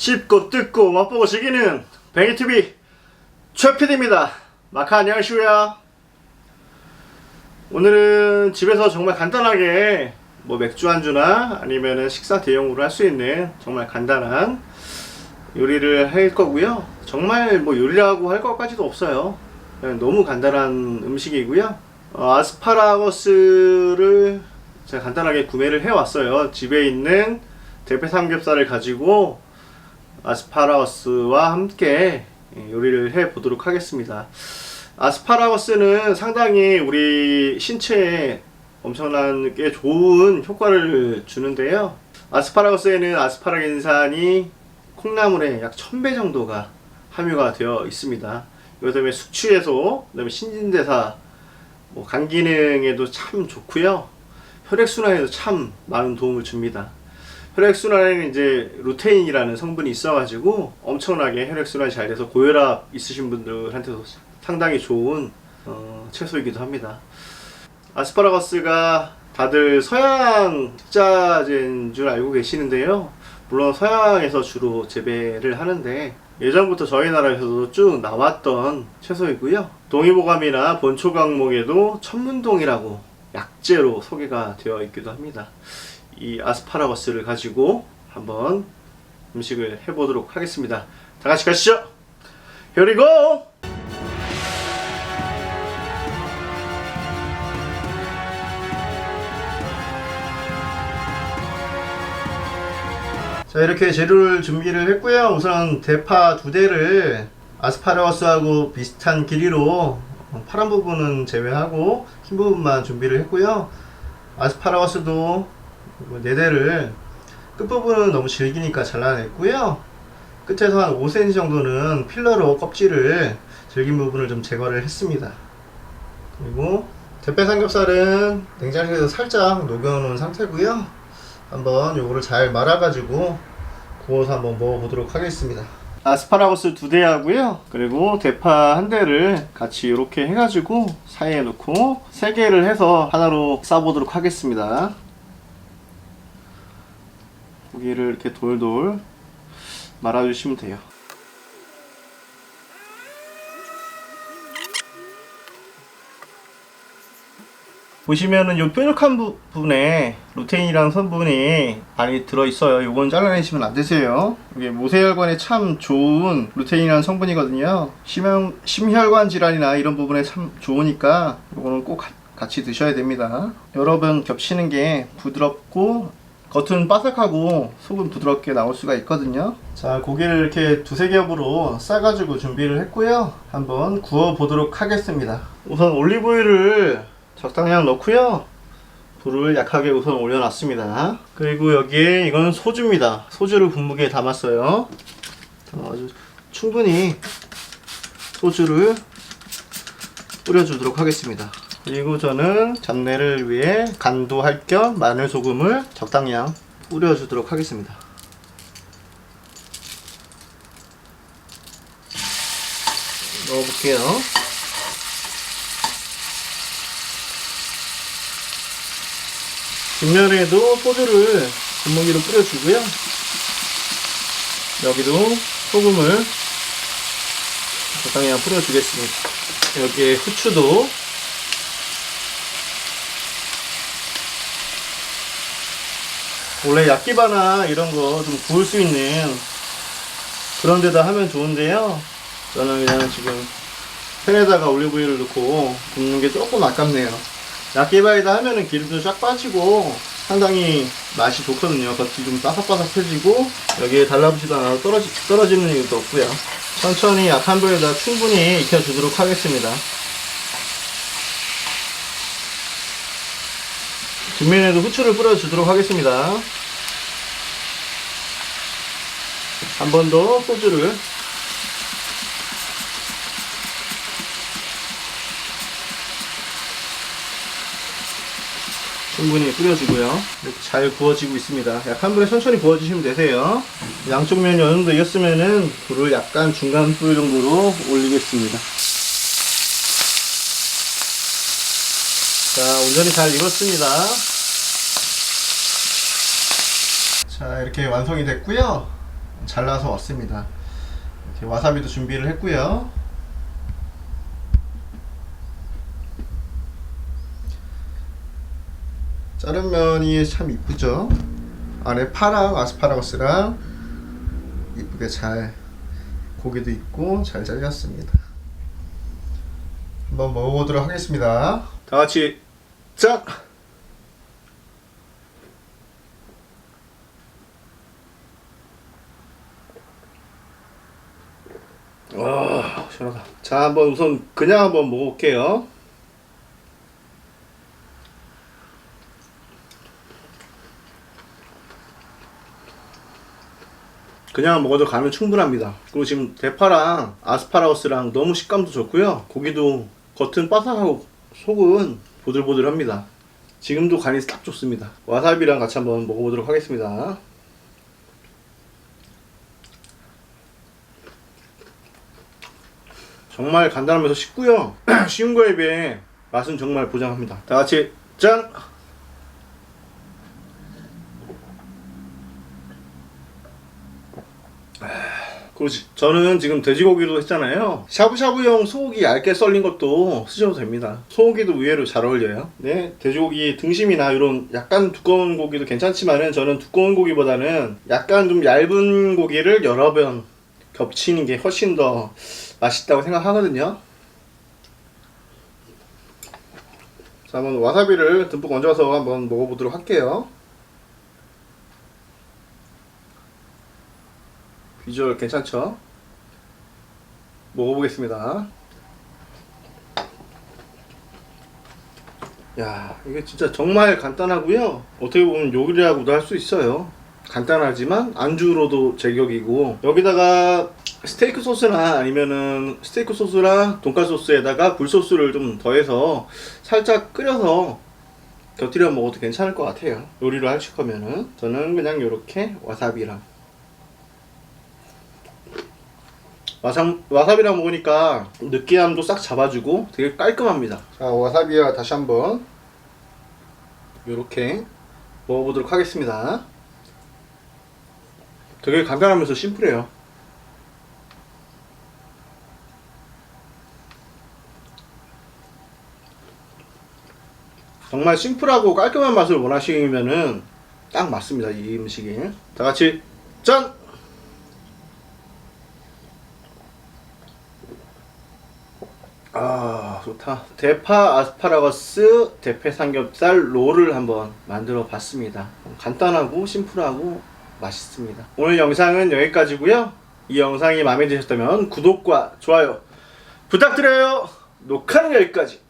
씹고 뜯고 맛보고 즐기는 뱅이TV 최PD입니다. 마카 안녕하시고요. 오늘은 집에서 정말 간단하게 뭐 맥주 안주나 아니면은 식사 대용으로 할 수 있는 정말 간단한 요리를 할 거고요. 정말 뭐 요리라고 할 것까지도 없어요. 너무 간단한 음식이고요. 어, 아스파라거스를 제가 간단하게 구매를 해왔어요. 집에 있는 대패 삼겹살을 가지고 아스파라거스와 함께 요리를 해 보도록 하겠습니다. 아스파라거스는 상당히 우리 신체에 엄청나게 좋은 효과를 주는데요. 아스파라거스에는 아스파라긴산이 콩나물의 약 1000배 정도가 함유가 되어 있습니다. 이것 때문에 숙취 해소, 그 다음에 신진대사, 뭐 간 기능에도 참 좋고요. 혈액 순환에도 참 많은 도움을 줍니다. 혈액 순환에는 이제 루테인이라는 성분이 있어가지고 엄청나게 혈액 순환이 잘 돼서 고혈압 있으신 분들한테도 상당히 좋은 어, 채소이기도 합니다. 아스파라거스가 다들 서양 식자재인 줄 알고 계시는데요. 물론 서양에서 주로 재배를 하는데 예전부터 저희 나라에서도 쭉 나왔던 채소이고요. 동의보감이나 본초 강목에도 천문동이라고 약재로 소개가 되어 있기도 합니다. 이 아스파라거스를 가지고 한번 음식을 해보도록 하겠습니다. 다 같이 가시죠. Here we go! 자 이렇게 재료를 준비를 했고요. 우선 대파 두 대를 아스파라거스하고 비슷한 길이로 파란 부분은 제외하고 흰 부분만 준비를 했고요. 아스파라거스도 네 대를 끝부분은 너무 질기니까 잘라냈고요. 끝에서 한 5cm 정도는 필러로 껍질을 질긴 부분을 좀 제거를 했습니다. 그리고 대패 삼겹살은 냉장실에서 살짝 녹여놓은 상태고요. 한번 요거를 잘 말아가지고 구워서 한번 먹어보도록 하겠습니다. 아스파라거스 두 대 하고요. 그리고 대파 한 대를 같이 이렇게 해가지고 사이에 놓고 세 개를 해서 하나로 싸보도록 하겠습니다. 고기를 이렇게 돌돌 말아주시면 돼요. 보시면은 요 뾰족한 부분에 루테인이라는 성분이 많이 들어있어요. 요건 잘라내시면 안 되세요. 이게 모세혈관에 참 좋은 루테인이라는 성분이거든요. 심혈, 심혈관 질환이나 이런 부분에 참 좋으니까 요거는 꼭 가- 같이 드셔야 됩니다. 여러 번 겹치는 게 부드럽고 겉은 바삭하고 속은 부드럽게 나올 수가 있거든요. 자, 고기를 이렇게 두세 겹으로 싸가지고 준비를 했고요. 한번 구워 보도록 하겠습니다. 우선 올리브유를 적당량 넣고요. 불을 약하게 우선 올려놨습니다. 그리고 여기에 이건 소주입니다. 소주를 분무기에 담았어요. 자, 아주 충분히 소주를 뿌려주도록 하겠습니다. 그리고 저는 잡내를 위해 간도 할 겸 마늘 소금을 적당량 뿌려주도록 하겠습니다. 넣어볼게요. 뒷면에도 소주를 분무기로 뿌려주고요. 여기도 소금을 적당히 뿌려주겠습니다. 여기에 후추도 원래 약기바나 이런 거 좀 구울 수 있는 그런 데다 하면 좋은데요. 저는 그냥 지금 팬에다가 올리브유를 넣고 굽는 게 조금 아깝네요. 약기바에다 하면은 기름도 쫙 빠지고 상당히 맛이 좋거든요. 겉이 좀 바삭바삭해지고 여기에 달라붙지도 않아도 떨어지, 떨어지는 이유도 없고요. 천천히 약한 불에다 충분히 익혀주도록 하겠습니다. 뒷면에도 후추를 뿌려주도록 하겠습니다. 한 번 더 소주를 충분히 뿌려주고요. 잘 구워지고 있습니다. 약한 불에 천천히 구워주시면 되세요. 양쪽 면이 어느 정도 익었으면은 불을 약간 중간 불 정도로 올리겠습니다. 자, 온전히 잘 익었습니다. 자, 이렇게 완성이 됐고요. 잘라서 왔습니다. 이렇게 와사비도 준비를 했고요. 자른 면이 참 이쁘죠? 안에 파랑 아스파라거스랑 이쁘게 잘 고기도 있고 잘 잘렸습니다. 한번 먹어보도록 하겠습니다. 다 같이 짠! 와 시원하다. 자 한번 우선 그냥 한번 먹어볼게요. 그냥 먹어도 간은 충분합니다. 그리고 지금 대파랑 아스파라거스랑 너무 식감도 좋고요. 고기도 겉은 바삭하고 속은 보들보들합니다. 지금도 간이 딱 좋습니다. 와사비랑 같이 한번 먹어보도록 하겠습니다. 정말 간단하면서 쉽고요. 쉬운 거에 비해 맛은 정말 보장합니다. 다 같이 짠! 그렇지. 저는 지금 돼지고기로 했잖아요. 샤브샤브용 소고기 얇게 썰린 것도 쓰셔도 됩니다. 소고기도 의외로 잘 어울려요. 네, 돼지고기 등심이나 이런 약간 두꺼운 고기도 괜찮지만은 저는 두꺼운 고기보다는 약간 좀 얇은 고기를 여러 번 겹치는 게 훨씬 더 맛있다고 생각하거든요. 자, 한번 와사비를 듬뿍 얹어서 한번 먹어보도록 할게요. 비주얼 괜찮죠? 먹어보겠습니다. 야, 이게 진짜 정말 간단하고요. 어떻게 보면 요리라고도 할 수 있어요. 간단하지만 안주로도 제격이고 여기다가 스테이크 소스나 아니면은 스테이크 소스랑 돈가스 소스에다가 굴소스를 좀 더해서 살짝 끓여서 곁들여 먹어도 괜찮을 것 같아요. 요리를 하실 거면은 저는 그냥 이렇게 와사비랑 와사, 와사비랑 먹으니까 느끼함도 싹 잡아주고 되게 깔끔합니다. 자, 와사비와 다시 한번 이렇게 먹어보도록 하겠습니다. 되게 간단하면서 심플해요. 정말 심플하고 깔끔한 맛을 원하시면은 딱 맞습니다. 이 음식이. 다 같이 짠! 아 좋다. 대파 아스파라거스 대패 삼겹살 롤을 한번 만들어 봤습니다. 간단하고 심플하고 맛있습니다. 오늘 영상은 여기까지고요. 이 영상이 마음에 드셨다면 구독과 좋아요 부탁드려요. 녹화는 여기까지